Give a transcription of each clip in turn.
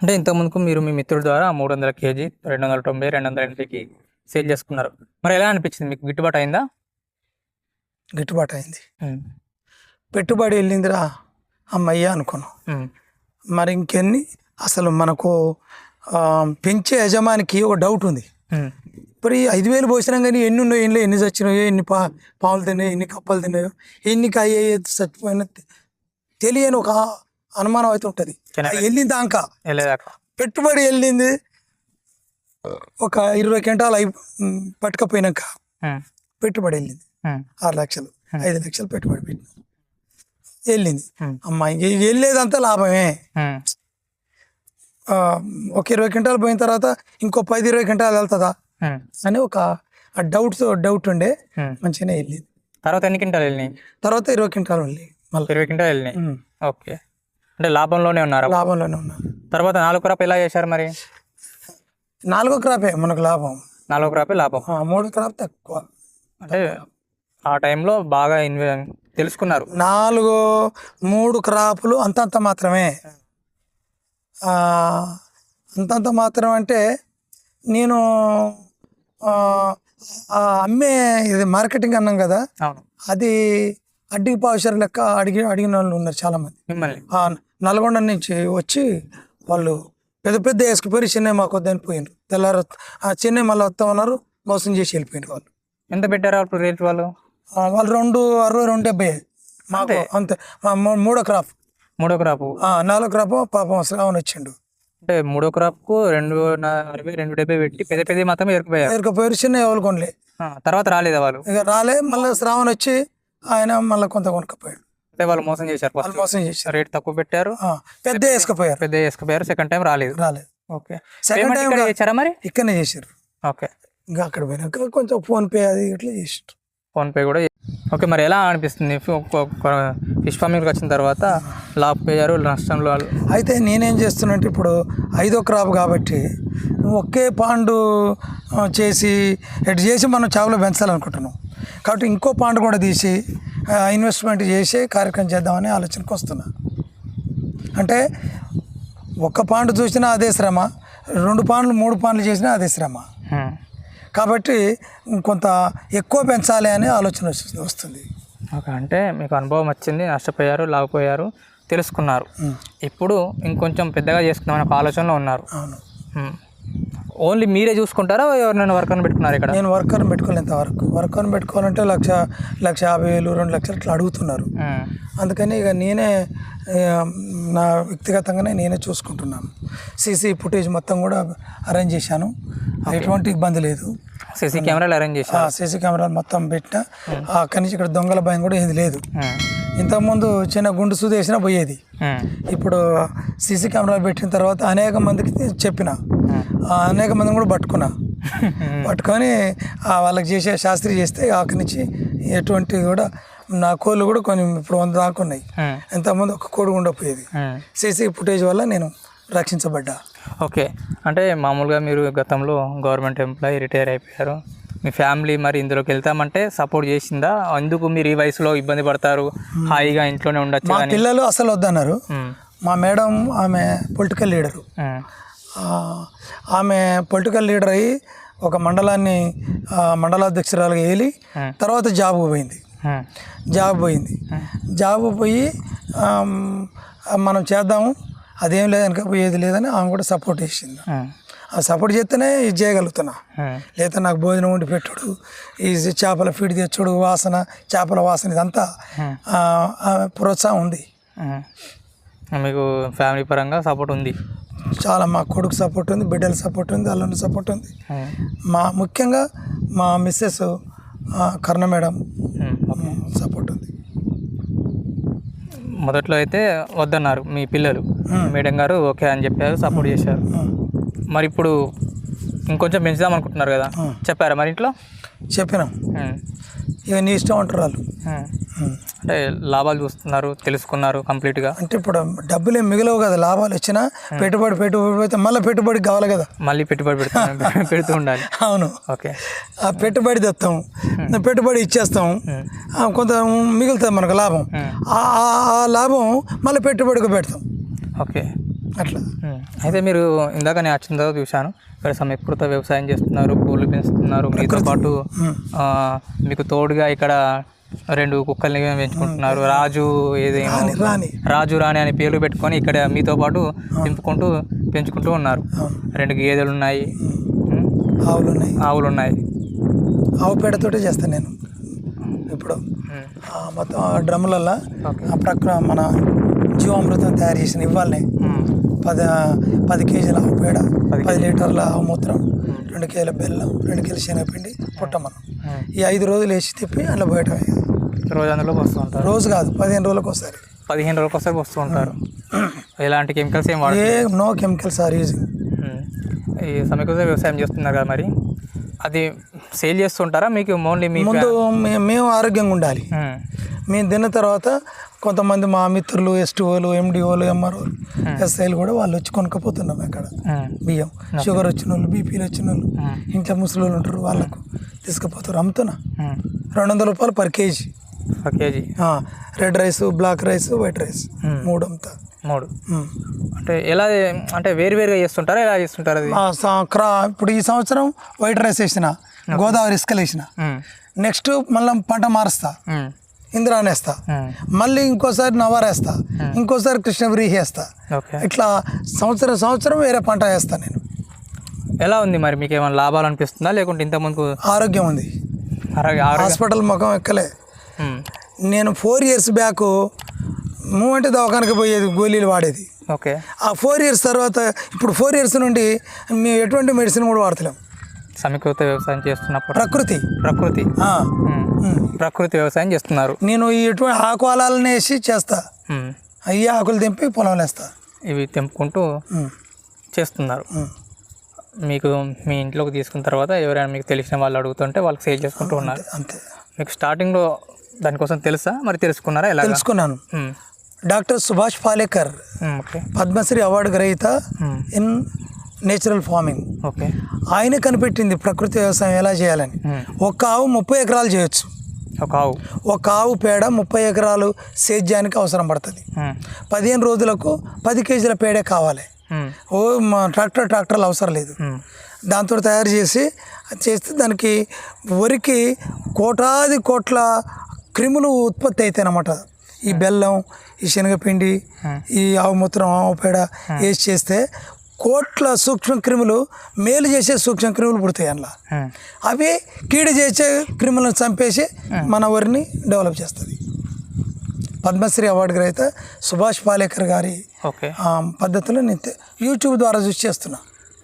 అంటే ఇంతకుముందుకు మీరు మీ మిత్రుడి ద్వారా మూడు వందల కేజీ రెండు వందల తొంభై రెండు వందల ఎనభైకి సేల్ చేసుకున్నారు. మరి ఎలా అనిపించింది? మీకు గిట్టుబాటు అయిందా? గిట్టుబాటు అయింది. పెట్టుబడి వెళ్ళిందిరా అమ్మయ్య అనుకున్నాం. మరి ఇంకెన్ని? అసలు మనకు పెంచే యజమానికి ఒక డౌట్ ఉంది. ఇప్పుడు ఈ ఐదు వేలు పోసినాం కానీ ఎన్ని ఉన్నాయో ఎన్ని ఎన్ని చచ్చినాయో ఎన్ని పా పాములు తిన్నాయో ఎన్ని కప్పలు తిన్నాయో ఎన్ని కాయ చచ్చిపోయినా తెలియని ఒక అనుమానం అయితే ఉంటుంది. వెళ్ళింది దాకా పెట్టుబడి వెళ్ళింది. ఒక ఇరవై క్వింటాలు అయి పట్టుకపోయినాక ఉమ్, పెట్టుబడి వెళ్ళింది. ఉమ్, ఆరు లక్షలు ఐదు లక్షలు పెట్టుబడి పెట్టిన. వెళ్ళింది. ఉమ్, అమ్మాయి వెళ్ళేదంతా లాభమే. ఒక ఇరవై క్వింటాలు పోయిన తర్వాత ఇంకో పది ఇరవై క్వింటాలు వెళ్తుందా? అని ఒక డౌట్ డౌట్ ఉండే. మంచిగానే వెళ్ళింది. తర్వాత ఎన్ని క్వింటాలు వెళ్ళినాయి? తర్వాత ఇరవై క్వింటాలు వెళ్ళి మళ్ళీ. ఇరవై క్వింటాలు వెళ్ళినాయి? ఓకే. అంటే లాభంలోనే ఉన్నారు? లాభంలోనే ఉన్నాను తర్వాత నాలుగు క్రాప్ ఎలా చేశారు మరి? నాలుగో క్రాపే మనకు లాభం. నాలుగు క్రాపే లాభం. మూడో క్రాప్ తక్కువ. అంటే ఆ టైంలో బాగా ఇన్వే తెలుసుకున్నారు. నాలుగు మూడు క్రాపులు అంతంత మాత్రమే. అంతంత మాత్రం అంటే నేను అమ్మే ఇది మార్కెటింగ్ అన్నాం కదా అవును. అది అడ్డికి పావుషర్ లెక్క అడిగి అడిగిన వాళ్ళు ఉన్నారు చాలామంది. మిమ్మల్ని. నల్గొండ నుంచి వచ్చి వాళ్ళు పెద్ద పెద్ద వేసుకుపోయి చెన్నై మాకు వద్దని పోయినారు తెల్లారు ఆ చెన్నై మళ్ళీ వస్తామన్నారు మోసం చేసి వెళ్ళిపోయినారు వాళ్ళు. ఎంత పెట్టారు అప్పుడు రేట్ వాళ్ళు? వాళ్ళు రెండు అరవై రెండు డెబ్బై. మాకు అంతే? మూడో క్రాప్. మూడో క్రాపు? నాలుగో క్రాప్ పాపం శ్రావణ్ వచ్చిండు. అంటే మూడో క్రాప్కు రెండు అరవై రెండు డెబ్బై పెట్టి పెద్ద పెద్ద మాత్రం ఎరుకుపోయారు ఎరుకపోయారు చిన్న ఎవరు కొనలే. తర్వాత రాలేదా వాళ్ళు? ఇక రాలే మళ్ళీ శ్రావణ్ వచ్చి ఆయన మళ్ళీ కొంత కొనుక్కపోయాడు. వాళ్ళు మోసం చేశారు వాళ్ళు మోసం చేశారు. రేట్ తక్కువ పెట్టారు. పెద్ద వేసుకుపోయారు. పెద్ద వేసుకుపోయారు. సెకండ్ టైం రాలేదు. రాలేదు. ఓకే సెకండ్ టైం చేశారా మరి? ఇక్కడనే చేశారు. ఓకే ఇంకా అక్కడ పోయినాక కొంచెం ఫోన్ పే అది ఇట్లా చేసారు ఫోన్ పే కూడా ఓకే మరి ఎలా అనిపిస్తుంది? ఫిష్ ఫార్మింగ్కి వచ్చిన తర్వాత లాభ పోయారు నష్టంలో వాళ్ళు- అయితే నేనేం చేస్తున్నట్టు ఇప్పుడు ఐదో క్రాప్ కాబట్టి ఒకే పాండు చేసి ఎటు చేసి మనం చేపలు పెంచాలనుకుంటున్నాం. కాబట్టి ఇంకో పాండు కూడా తీసి ఇన్వెస్ట్మెంట్ చేసి కార్యక్రమం చేద్దామని ఆలోచనకు వస్తున్నా. అంటే ఒక్క పాండు చూసినా అదే శ్రమ రెండు పాండ్లు మూడు పాండ్లు చేసినా అదే శ్రమ. కాబట్టి కొంత ఎక్కువ పెంచాలి అనే ఆలోచన వస్తుంది- వస్తుంది. ఓకే అంటే మీకు అనుభవం వచ్చింది నష్టపోయారు లాభపోయారు తెలుసుకున్నారు. ఇప్పుడు ఇంకొంచెం పెద్దగా చేసుకుందామని ఒక ఆలోచనలో ఉన్నారు. అవును. ఓన్లీ మీరే చూసుకుంటారా? ఎవరినైనా వర్కర్ని పెట్టుకున్నారు ఇక్కడ? నేను వర్కర్ని పెట్టుకోలేంత వరకు వర్కర్ని పెట్టుకోవాలంటే లక్ష లక్ష యాభై వేలు రెండు లక్షలు ఇట్లా అడుగుతున్నారు. అందుకని ఇక నేనే నా వ్యక్తిగతంగానే నేనే చూసుకుంటున్నాను. సీసీ ఫుటేజ్ మొత్తం కూడా అరేంజ్ చేశాను. ఎటువంటి ఇబ్బంది లేదు. సీసీ కెమెరాలు అరేంజ్ చేశారు. సీసీ కెమెరాలు మొత్తం పెట్టిన అక్కడి నుంచి ఇక్కడ దొంగల భయం కూడా ఏది లేదు. ఇంతకుముందు చిన్న గుండు సూది వేసినా పోయేది. ఇప్పుడు సీసీ కెమెరాలు పెట్టిన తర్వాత అనేక మందికి చెప్పిన అనేక మందిని కూడా పట్టుకున్నా. పట్టుకొని వాళ్ళకి చేసే శాస్త్రి చేస్తే అక్కడి నుంచి ఎటువంటి కూడా నా కోళ్ళు కూడా కొన్ని ఇప్పుడు వంద దాకా ఉన్నాయి. ఎంతమంది ఒక కోడి ఉండకపోయేది. సీసీ ఫుటేజ్ వల్ల నేను రక్షించబడ్డా. ఓకే. అంటే మామూలుగా మీరు గతంలో గవర్నమెంట్ ఎంప్లాయీ రిటైర్ అయిపోయారు. మీ ఫ్యామిలీ మరి ఇందులోకి వెళ్తామంటే సపోర్ట్ చేసిందా? ఎందుకు మీరు ఈ వయసులో ఇబ్బంది పడతారు? హాయిగా ఇంట్లోనే ఉండొచ్చు మా పిల్లలు అసలు వద్దన్నారు. మా మేడం ఆమె పొలిటికల్ లీడరు. ఆమె పొలిటికల్ లీడర్ అయ్యి ఒక మండలాన్ని మండలాధ్యక్షురాలుగా Hmm. తర్వాత జాబ్కు పోయింది. జాబ్ పోయింది. జాబ్ పోయి మనం చేద్దాము అదేం లేదనుక పోయేది లేదని ఆమె కూడా సపోర్ట్ చేసింది. ఆ. సపోర్ట్ చేస్తేనే ఇది చేయగలుగుతున్నా. లేదా నాకు భోజనం వండి పెట్టుడు ఈ చేపల ఫీడ్ తెచ్చుడు వాసన చేపల వాసన ఇదంతా ప్రోత్సాహం ఉంది. మీకు ఫ్యామిలీ పరంగా సపోర్ట్ ఉంది. చాలా మా కొడుకు సపోర్ట్ ఉంది బిడ్డల సపోర్ట్ ఉంది అల్లుని సపోర్ట్ ఉంది. మా ముఖ్యంగా మా మిస్సెస్ కర్ణ మేడం. సపోర్ట్ ఉంది. మొదట్లో అయితే వద్దన్నారు మీ పిల్లలు. మేడం గారు ఓకే అని చెప్పారు సపోర్ట్ చేశారు. మరి ఇప్పుడు ఇంకొంచెం పెంచుదాం అనుకుంటున్నారు కదా. చెప్పారా మరి ఇంట్లో? చెప్పినాం. ఇక నీ ఇష్టం అంటారు వాళ్ళు. అంటే లాభాలు చూస్తున్నారు తెలుసుకున్నారు కంప్లీట్గా? అంటే ఇప్పుడు డబ్బులు ఏం మిగలవు కదా లాభాలు వచ్చినా పెట్టుబడి పెట్టుబడి పెడితే మళ్ళీ పెట్టుబడి కావాలి కదా. మళ్ళీ పెట్టుబడి పెడుతూ పెడుతూ ఉండాలి. అవును. ఓకే. ఆ పెట్టుబడి తెస్తాం పెట్టుబడి ఇచ్చేస్తాం. కొంత మిగులుతుంది మనకు లాభం. ఆ లాభం మళ్ళీ పెట్టుబడికి పెడతాం. ఓకే. అట్లా. అయితే మీరు ఇందాక నేను వచ్చిన తర్వాత చూశాను. ఇక్కడ సమీకృత వ్యవసాయం చేస్తున్నారు పూలు పెంచుతున్నారు. మీతో పాటు మీకు తోడుగా ఇక్కడ రెండు కుక్కల్ని పెంచుకుంటున్నారు. రాజు ఏదేమో రాని రాని రాజు రాణి అని పేర్లు పెట్టుకొని ఇక్కడ మీతో పాటు తింపుకుంటూ పెంచుకుంటూ ఉన్నారు. రెండు గేదెలు ఉన్నాయి ఆవులు ఉన్నాయి ఆవులు ఉన్నాయి ఆవు పేడతోటే చేస్తాను నేను. ఇప్పుడు మొత్తం ఆ ప్రకృ మన జీవామృతం తయారు చేసిన ఇవ్వాలని. పది పది కేజీల ఆవు పేడ పది లీటర్ల ఆవు మూత్రం రెండు కేజీల బెల్లం రెండు కేజీల శనగపిండి పుట్టమనం. ఈ ఐదు రోజులు వేసి తిప్పి అందులో పోయటమే రోజు అందులో వస్తూ ఉంటారు. రోజు కాదు పదిహేను రోజులకు ఒకసారి. పదిహేను రోజులకు ఒకసారి వస్తూ ఉంటారు. ఎలాంటి కెమికల్స్ ఏం వాడరు? ఏ నో కెమికల్స్ ఆర్ యూజింగ్. ఈ సమీకృత వ్యవసాయం చేస్తున్నారు కదా మరి. అది సేల్ చేస్తుంటారా? మీకు ఓన్లీ మీ ముందు మేము ఆరోగ్యంగా ఉండాలి. మేము తిన్న తర్వాత కొంతమంది మా మిత్రులు ఎస్టీఓలు ఎండిఓలు ఎంఆర్ఓలు ఎస్ఐలు కూడా వాళ్ళు వచ్చి కొనుక్కపోతున్నాం అక్కడ ఉమ్, బియ్యం. షుగర్ వచ్చిన వాళ్ళు బీపీలు వచ్చిన వాళ్ళు ఉమ్, ఇంట్లో ముసలి వాళ్ళు ఉంటారు వాళ్ళకు తీసుకుపోతారు అమ్ముతున్నా. ఉమ్. రెండు వందల రూపాయలు పర్ కేజీ. ఒక KG. Red rice black rice white rice. మూడు అమ్ముతా. మూడు. అంటే ఎలా అంటే వేరు వేరుగా చేస్తుంటారా ఎలా చేస్తుంటారు అది? ఇప్పుడు ఈ సంవత్సరం వైట్ రైస్ వేసిన గోదావరి ఇసుకలు వేసిన నెక్స్ట్ మళ్ళీ పంట మారుస్తా. ఇంద్రానేస్తా. మళ్ళీ ఇంకోసారి నవారేస్తా ఇంకోసారి కృష్ణగిరి వేస్తా. ఇట్లా సంవత్సరం సంవత్సరం వేరే పంట వేస్తా నేను. ఎలా ఉంది మరి మీకు ఏమైనా లాభాలు అనిపిస్తుందా? లేకుంటే ఇంత ముందుకు ఆరోగ్యం ఉంది. హాస్పిటల్ ముఖం ఎక్కలే. నేను ఫోర్ ఇయర్స్ బ్యాక్ మూవ్ అంటే దవాఖానకి పోయేది గోళీలు వాడేది. ఓకే. ఆ ఫోర్ ఇయర్స్ తర్వాత ఇప్పుడు ఫోర్ ఇయర్స్ నుండి మేము ఎటువంటి మెడిసిన్ కూడా వాడతలేం. సమీకృత వ్యవసాయం చేస్తున్నప్పుడు. ప్రకృతి. ప్రకృతి. ప్రకృతి వ్యవసాయం చేస్తున్నారు. నేను ఈ ఎటువంటి ఆకు అలాలని వేసి చేస్తా. అయ్యి ఆకులు తెంపి పొలంలో వేస్తా. ఇవి తెంపుకుంటూ చేస్తున్నారు. మీకు మీ ఇంట్లోకి తీసుకున్న తర్వాత ఎవరైనా మీకు తెలిసిన వాళ్ళు అడుగుతుంటే వాళ్ళకి సేల్ చేసుకుంటూ ఉన్నారు. అంతే. మీకు స్టార్టింగ్లో దానికోసం తెలుసా? మరి తెలుసుకున్నారా? ఎలా తెలుసుకున్నాను. Doctor Subhash Palekar okay. Padmashri award గ్రహీత ఇన్ నేచురల్ ఫార్మింగ్. ఓకే. ఆయన కనిపెట్టింది ప్రకృతి వ్యవసాయం ఎలా చేయాలని. ఒక ఆవు ముప్పై ఎకరాలు చేయొచ్చు. ఒక ఆవు. ఒక ఆవు పేడ ముప్పై ఎకరాలు సేద్యానికి అవసరం పడుతుంది. పదిహేను రోజులకు పది కేజీల పేడే కావాలి. ఓ మా ట్రాక్టర్ ట్రాక్టర్లు అవసరం లేదు. దాంతో తయారు చేసి చేస్తే దానికి వరికి కోటాది కోట్ల క్రిములు ఉత్పత్తి అవుతాయి అన్నమాట ఈ బెల్లం ఈ శనగపిండి ఈ ఆవు మూత్రం ఆవు పేడ వేసి చేస్తే కోట్ల సూక్ష్మ క్రిములు మేలు చేసే సూక్ష్మ క్రిములు పుడతాయి అందులో. అవి కీడు చేసే క్రిములను చంపేసి మన వరిని డెవలప్ చేస్తుంది. పద్మశ్రీ అవార్డు గ్రహీత సుభాష్ పాలేకర్ గారి పద్ధతిలో నేను యూట్యూబ్ ద్వారా చూసి చేస్తున్నా.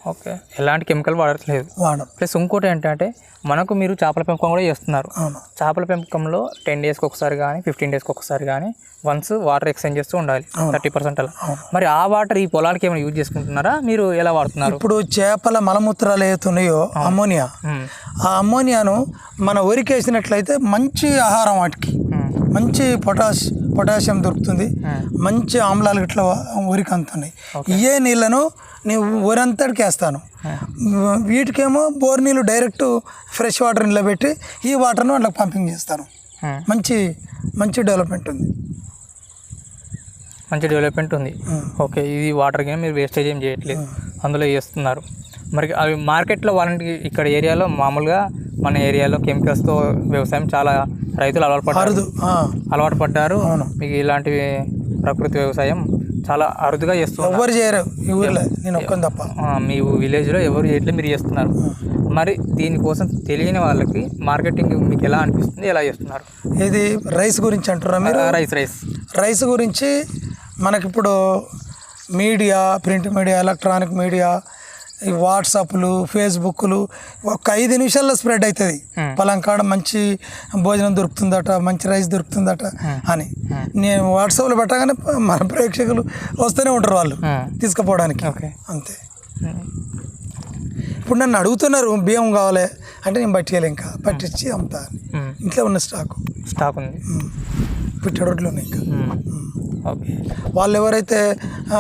ఓకే. ఎలాంటి కెమికల్ వాడట్లేదు. వాడడం ప్లస్ ఇంకోటి ఏంటంటే మనకు మీరు చేపల పెంపకం కూడా చేస్తున్నారు. అవును. చేపల పెంపకంలో టెన్ డేస్కి ఒకసారి కానీ ఫిఫ్టీన్ డేస్కి ఒకసారి కానీ వన్స్ వాటర్ ఎక్స్చేంజ్ చేస్తూ ఉండాలి. థర్టీ పర్సెంట్ అలా. మరి ఆ వాటర్ ఈ పొలానికి ఏమైనా యూజ్ చేసుకుంటున్నారా? మీరు ఎలా వాడుతున్నారు? ఇప్పుడు చేపల మలమూత్రాలు ఏతున్నాయో అమ్మోనియా. ఆ అమ్మోనియాను మన వరికి వేసినట్లయితే మంచి ఆహారం వాటికి. మంచి పొటాష్ పొటాషియం దొరుకుతుంది. మంచి ఆమ్లాలు ఇట్లా వరికి అందుతున్నాయి. ఇయే నీళ్ళను నేను వరంతటికి వేస్తాను. వీటికేమో బోర్ నీళ్ళు డైరెక్ట్ ఫ్రెష్ వాటర్ నిలబెట్టి ఈ వాటర్ను వాళ్ళకి పంపింగ్ చేస్తాను. మంచి మంచి డెవలప్మెంట్ ఉంది. మంచి డెవలప్మెంట్ ఉంది. ఓకే ఇది వాటర్ గేమ్ మీరు వేస్టేజ్ ఏం చేయట్లేదు. అందులో చేస్తున్నారు మరి అవి మార్కెట్లో వాళ్ళకి ఇక్కడ ఏరియాలో మామూలుగా మన ఏరియాలో కెమికల్స్తో వ్యవసాయం చాలా రైతులు అలవాటు పడ్డారు. అలవాటు పడ్డారు. అవును. మీకు ఇలాంటివి ప్రకృతి వ్యవసాయం చాలా అరుదుగా చేస్తున్నారు. ఎవ్వరు చేయరు ఈ ఊర్లో. నేను ఒక్కని తప్ప. మీ విలేజ్లో ఎవరు చేయట్లేదు మీరు చేస్తున్నారు. మరి దీనికోసం తెలియని వాళ్ళకి మార్కెటింగ్ మీకు ఎలా అనిపిస్తుంది ఎలా చేస్తున్నారు? ఇది రైస్ గురించి అంటారా మీరు? Rice rice. రైస్ గురించి మనకిప్పుడు media print media electronic media ఈ వాట్సాప్లు ఫేస్బుక్లు ఒక ఐదు నిమిషాల్లో స్ప్రెడ్ అవుతుంది పలంకాడ మంచి భోజనం దొరుకుతుందట మంచి రైస్ దొరుకుతుందట అని. నేను వాట్సాప్లో పెట్టగానే మన ప్రేక్షకులు వస్తూనే ఉంటారు వాళ్ళు తీసుకుపోవడానికి. అంతే. ఇప్పుడు నన్ను అడుగుతున్నారు బియ్యం కావాలి అంటే నేను పట్టియాలి ఇంకా పట్టించి అమ్ముతా అని. ఇంట్లో ఉన్న స్టాకు. స్టాక్ ఉంది. పిట్టడొడ్లు ఉన్నాయి ఇంకా. ఓకే. వాళ్ళు ఎవరైతే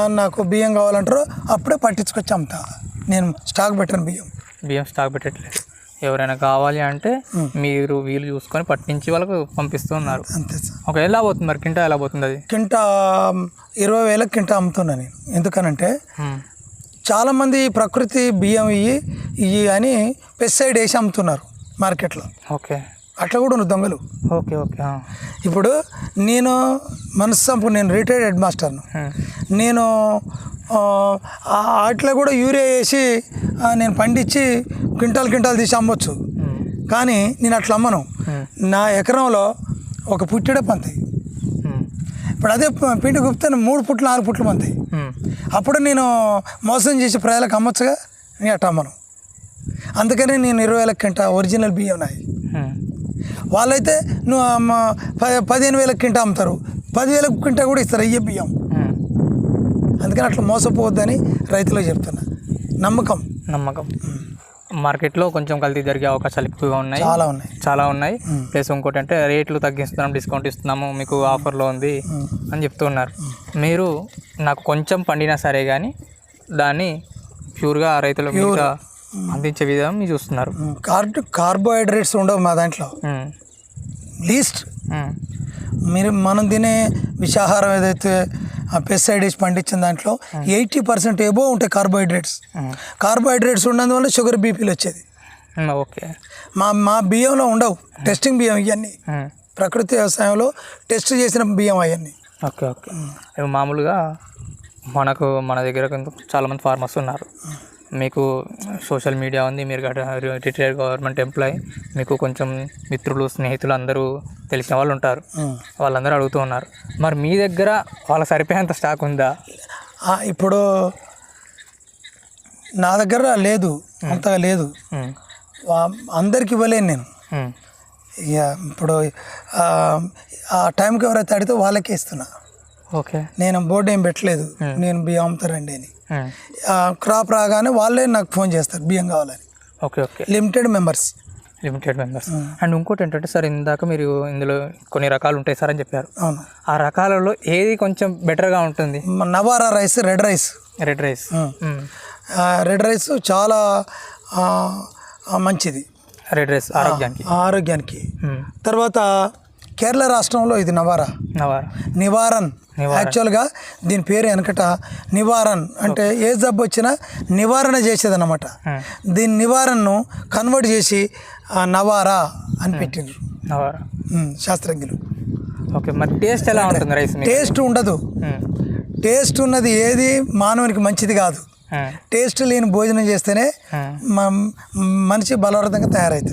నాకు బియ్యం కావాలంటారో అప్పుడే పట్టించుకొచ్చి అమ్ముతా. నేను స్టాక్ పెట్టాను బియ్యం. బియ్యం స్టాక్ పెట్టట్లేదు. ఎవరైనా కావాలి అంటే మీరు వీలు చూసుకొని పట్టించి వాళ్ళకు పంపిస్తున్నారు. అంతే సార్. ఒక ఎలా పోతుంది మరి? కింటా ఎలా పోతుంది అది? కింటా ఇరవై వేలకు కింటా అమ్ముతున్నా నేను. ఎందుకనంటే. చాలామంది ప్రకృతి బియ్యం ఇవి ఇవి అని పెస్టిసైడ్ వేసి అమ్ముతున్నారు మార్కెట్లో. ఓకే. అట్లా కూడా ఉన్న దొంగలు ఓకే ఓకే. ఇప్పుడు నేను మనస్సంపు నేను రిటైర్డ్ హెడ్ మాస్టర్ను. నేను వాటిలో కూడా యూరియా వేసి నేను పండించి క్వింటాల్ క్వింటాల్ తీసి అమ్మొచ్చు. కానీ నేను అట్లా అమ్మను. నా ఎకరంలో ఒక పుట్టెడే పంతాయి. ఇప్పుడు అదే పిండి గుప్తే మూడు పుట్లు నాలుగు పుట్లు పంతాయి. అప్పుడు నేను మోసం చేసి ప్రజలకు అమ్మొచ్చుగా నేను అట్ట అమ్మను అందుకని నేను ఇరవై వేల కింట ఒరిజినల్ బియ్యం నాయి ఉమ్. వాళ్ళైతే పదిహేను వేల కింట అమ్ముతారు. పదివేల కింట కూడా ఇస్తారు అయ్యే బియ్యం. అందుకని అట్లా మోసపోవద్దని రైతులకు చెప్తున్నా. నమ్మకం. నమ్మకం. మార్కెట్లో కొంచెం కల్తీ జరిగే అవకాశాలు ఎక్కువగా ఉన్నాయి. చాలా ఉన్నాయి. చాలా ఉన్నాయి. ప్లస్ ఇంకోటి అంటే రేట్లు తగ్గిస్తున్నాం డిస్కౌంట్ ఇస్తున్నాము మీకు ఆఫర్లో ఉంది అని చెప్తున్నారు. మీరు నాకు కొంచెం పండినా సరే కానీ దాన్ని ప్యూర్గా రైతులకు అందించే విధానం మీరు చూస్తున్నారు. కార్బ్ కార్బోహైడ్రేట్స్ ఉండవు మా దాంట్లో. లీస్ట్. మీరు మనం తినే విషాహారం ఏదైతే పెస్టిసైడ్ వేసి పండించిన దాంట్లో ఎయిటీ పర్సెంట్ ఏబో ఉంటాయి కార్బోహైడ్రేట్స్. కార్బోహైడ్రేట్స్ ఉన్నందువల్ల షుగర్ బీపీలు వచ్చేది. ఓకే. మా మా బియ్యంలో ఉండవు. టెస్టింగ్ బియ్యం ఇవన్నీ. ప్రకృతి వ్యవసాయంలో టెస్ట్ చేసిన బియ్యం అవన్నీ. Okay okay. మామూలుగా మనకు మన దగ్గర చాలామంది ఫార్మర్స్ ఉన్నారు. మీకు సోషల్ మీడియా ఉంది మీరు రిటైర్డ్ గవర్నమెంట్ ఎంప్లాయీ మీకు కొంచెం మిత్రులు స్నేహితులు అందరూ తెలిసిన వాళ్ళు ఉంటారు. వాళ్ళందరూ అడుగుతూ ఉన్నారు. మరి మీ దగ్గర వాళ్ళకి సరిపోయేంత స్టాక్ ఉందా? ఇప్పుడు నా దగ్గర లేదు అంతగా లేదు. అందరికి ఇవ్వలేను నేను. ఇక ఇప్పుడు ఆ, టైంకి ఎవరైతే అడిగితే వాళ్ళకే ఇస్తున్నా. ఓకే. నేను బోర్డు ఏం పెట్టలేదు. నేను బియ్యం అమ్ముతారండి అని. క్రాప్ రాగానే వాళ్ళే నాకు ఫోన్ చేస్తారు బియ్యం కావాలని. Okay okay. Limited members limited members and ఇంకోటి ఏంటంటే సార్ ఇందాక మీరు ఇందులో కొన్ని రకాలు ఉంటాయి సార్ అని చెప్పారు. అవును. ఆ రకాలలో ఏది కొంచెం బెటర్గా ఉంటుంది? Navara rice red rice. Red rice. ఆ, రెడ్ రైస్ చాలా మంచిది. రెడ్ రైస్ ఆరోగ్యానికి. ఆరోగ్యానికి. ఉమ్, తర్వాత కేరళ రాష్ట్రంలో ఇది నవారా? నవారా. నివారన్. యాక్చువల్గా దీని పేరు వెనకట నివారన్. అంటే ఏ జబ్బు వచ్చినా నివారణ చేసేది అనమాట ఉమ్, దీని నివారణను కన్వర్ట్ చేసి నవారా అని పెట్టిండ్రు. నవారా. శాస్త్రజ్ఞులు. ఓకే మరి టేస్ట్ ఎలా ఉంటుంది రైస్ టేస్ట్ ఉండదు. టేస్ట్ ఉన్నది ఏది మానవునికి మంచిది కాదు. టేస్ట్ లేని భోజనం చేస్తేనే మనిషి బలవర్ధంగా తయారవుతాడు